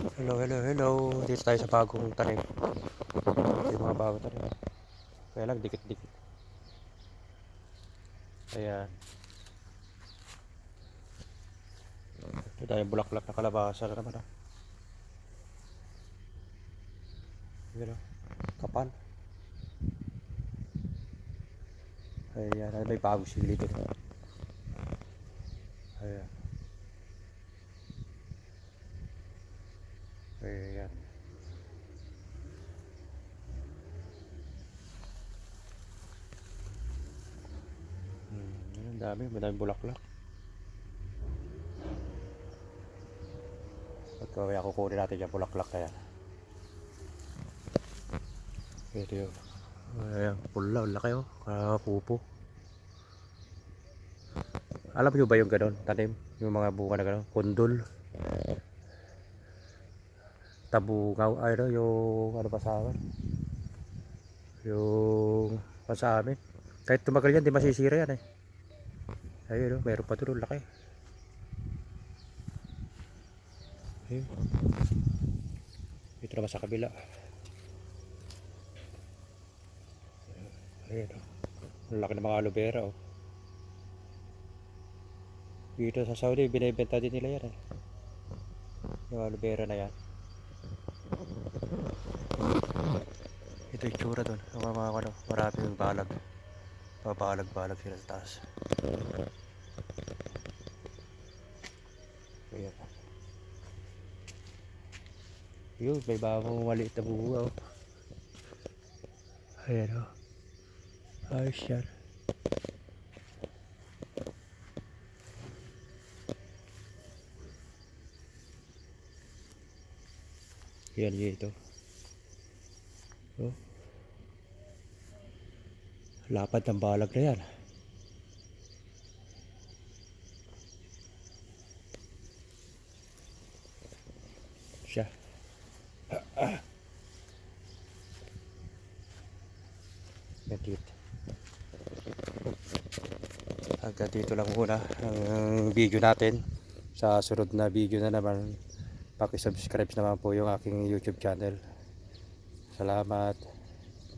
Hello, hello, hello. Dito tayo sa bagong tanim. Ito yung mga bagong tanim. Kaya lang, dikit-dikit. Ayan. Ito tayo bulaklak na kalabasa na naman. ah. Ayan ah. Kapal. Ayan, ay, may bagong sili dito. Ayan. Ayan. Hmm, dami, madaming bulaklak. At kaya kukunin natin yung bulaklak na yan. Ito yun. Ayan, pula, laki oh. Kapupo. Alam niyo ba yung ganon, tanim? Yung mga bunga na ganon, kundol. Tabungaw, ay no, yung ano pa sa amin? Yung pa sa amin. Kahit tumagal yan, di masisira yan eh. Ayun, no, meron pa doon, laki. Ayun. Dito naman sa kabila. Ayun. Ang laki ng mga aloe vera, oh. Dito sa Saudi, binibenta din nila yan eh. Yung aloe vera na yan. Ito yung tsura doon. Ang mga, ano, marami yung balag. Pabalag-balag sila sa taas. Ayan. Yun, may bagong maliit na bunga oh. Ayan oh. Ayos yan. Yan yun ito. Oh. Lapad ng balag na yan. Siya. Yan dito. Hanggang dito lang muna ang video natin. Sa sunod na video na naman, pakisubscribe naman po yung aking YouTube channel. Salamat.